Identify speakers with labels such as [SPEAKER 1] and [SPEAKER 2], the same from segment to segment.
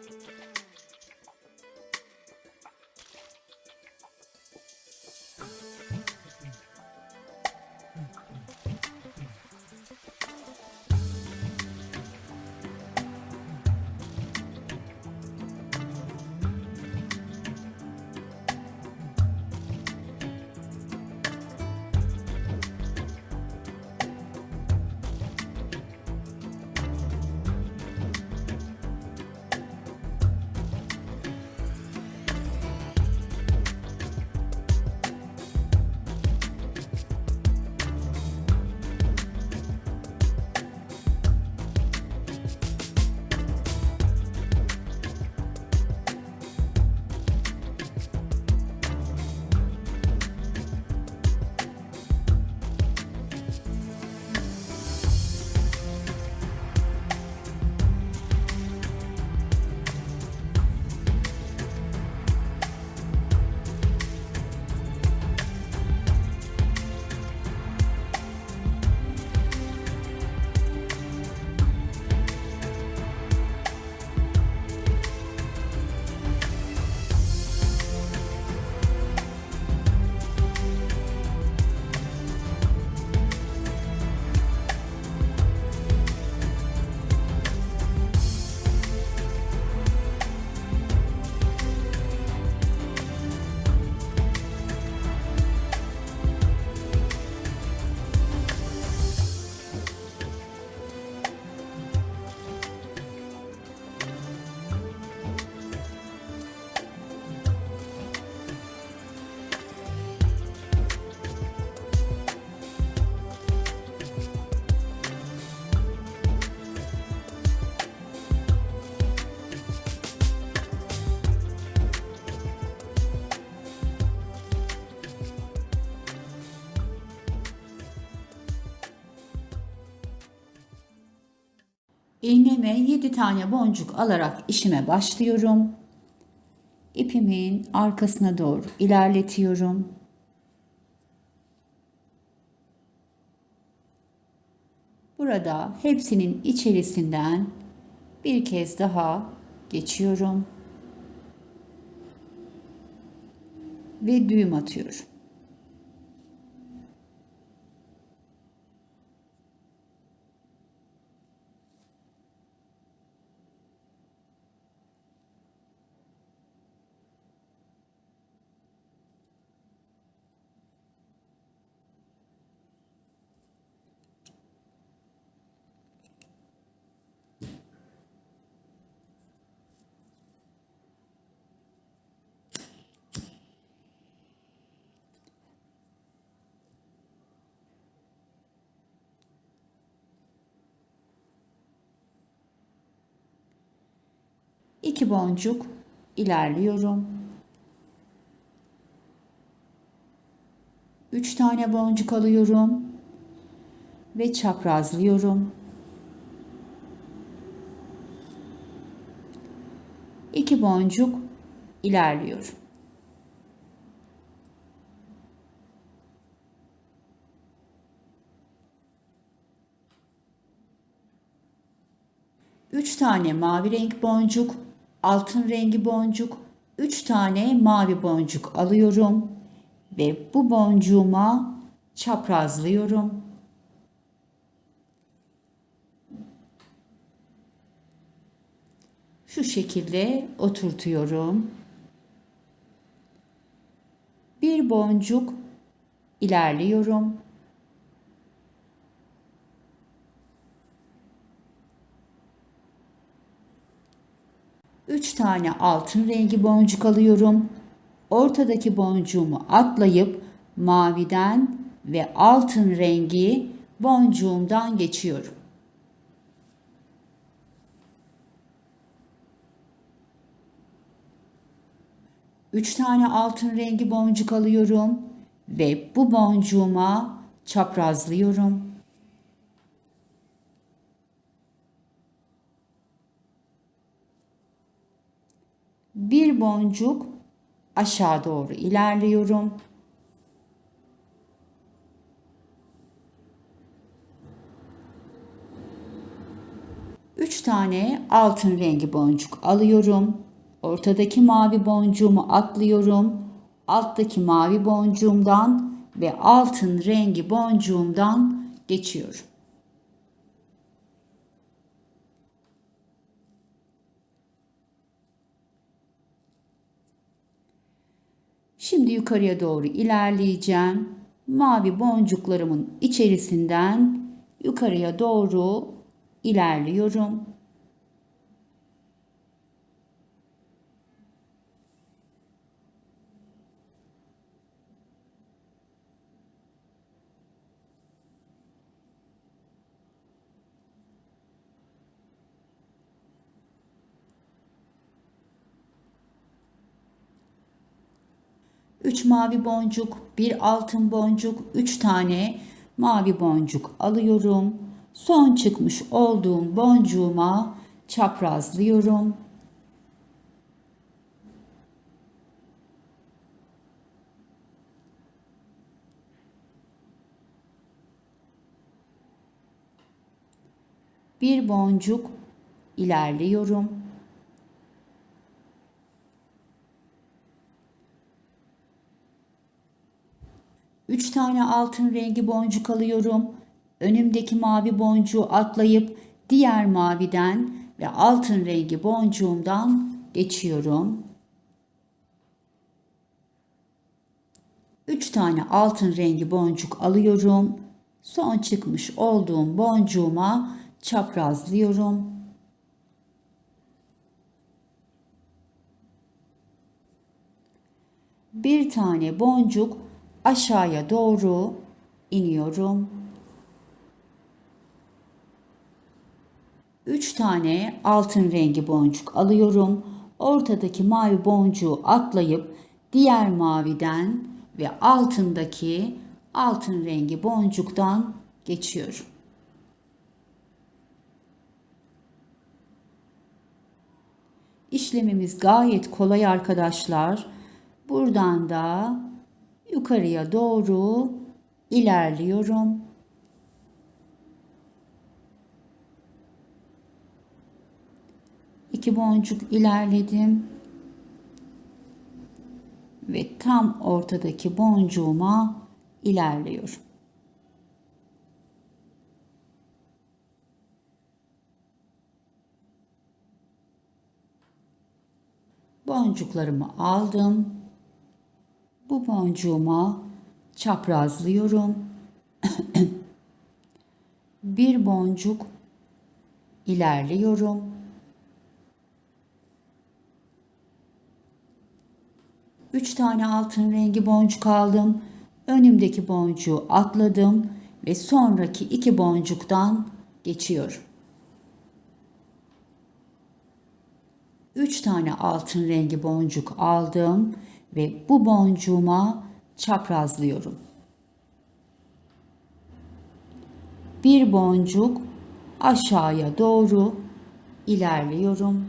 [SPEAKER 1] Mm-hmm. İğneme 7 tane boncuk alarak işime başlıyorum. İpimin arkasına doğru ilerletiyorum. Burada hepsinin içerisinden bir kez daha geçiyorum. Ve düğüm atıyorum. İki boncuk ilerliyorum. Üç tane boncuk alıyorum ve çaprazlıyorum. İki boncuk ilerliyorum. Üç tane mavi renk boncuk, altın rengi boncuk, üç tane mavi boncuk alıyorum ve bu boncuğuma çaprazlıyorum. Şu şekilde oturtuyorum. Bir boncuk ilerliyorum. Üç tane altın rengi boncuk alıyorum. Ortadaki boncuğumu atlayıp maviden ve altın rengi boncuğumdan geçiyorum. Üç tane altın rengi boncuk alıyorum ve bu boncuğuma çaprazlıyorum. Bir boncuk aşağı doğru ilerliyorum. Üç tane altın rengi boncuk alıyorum. Ortadaki mavi boncuğumu atlıyorum. Alttaki mavi boncuğumdan ve altın rengi boncuğumdan geçiyorum. Şimdi yukarıya doğru ilerleyeceğim. Mavi boncuklarımın içerisinden yukarıya doğru ilerliyorum. Üç mavi boncuk, bir altın boncuk, üç tane mavi boncuk alıyorum. Son çıkmış olduğum boncuğuma çaprazlıyorum. Bir boncuk ilerliyorum. Üç tane altın rengi boncuk alıyorum. Önümdeki mavi boncuğu atlayıp diğer maviden ve altın rengi boncuğumdan geçiyorum. Üç tane altın rengi boncuk alıyorum. Son çıkmış olduğum boncuğuma çaprazlıyorum. Bir tane boncuk aşağıya doğru iniyorum. 3 tane altın rengi boncuk alıyorum. Ortadaki mavi boncuğu atlayıp diğer maviden ve altındaki altın rengi boncuktan geçiyorum. İşlemimiz gayet kolay arkadaşlar. Buradan da yukarıya doğru ilerliyorum. iki boncuk ilerledim ve tam ortadaki boncuğuma ilerliyorum. Boncuklarımı aldım. Bu boncuğuma çaprazlıyorum. bir boncuk ilerliyorum. Üç tane altın rengi boncuk aldım. Önümdeki boncuğu atladım ve sonraki iki boncuktan geçiyorum. Üç tane altın rengi boncuk aldım ve bu boncuğuma çaprazlıyorum. Bir boncuk aşağıya doğru ilerliyorum.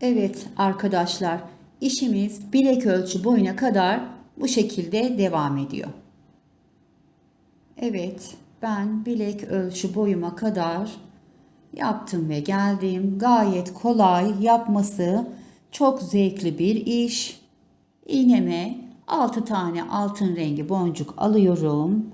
[SPEAKER 1] Evet arkadaşlar, işimiz bilek ölçü boyuna kadar bu şekilde devam ediyor. Evet, ben bilek ölçü boyuma kadar yaptım ve geldim. Gayet kolay, yapması çok zevkli bir iş. İğneme 6 tane altın rengi boncuk alıyorum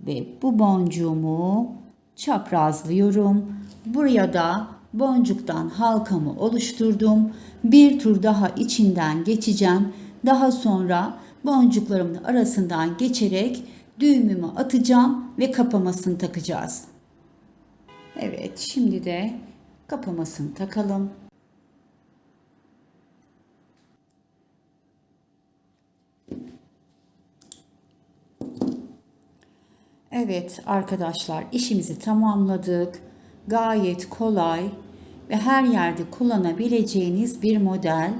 [SPEAKER 1] ve bu boncuğumu çaprazlıyorum. Buraya da boncuktan halkamı oluşturdum. Bir tur daha içinden geçeceğim. Daha sonra boncuklarımın arasından geçerek düğümümü atacağım ve kapamasını takacağız. Evet, şimdi de kapamasını takalım. Evet arkadaşlar işimizi tamamladık. Gayet kolay ve her yerde kullanabileceğiniz bir model.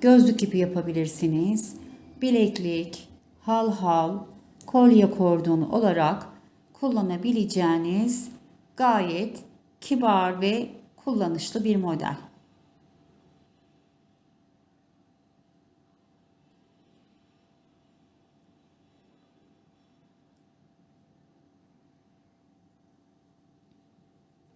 [SPEAKER 1] Gözlük ipi yapabilirsiniz. Bileklik, hal hal, kolye kordonu olarak kullanabileceğiniz gayet kibar ve kullanışlı bir model.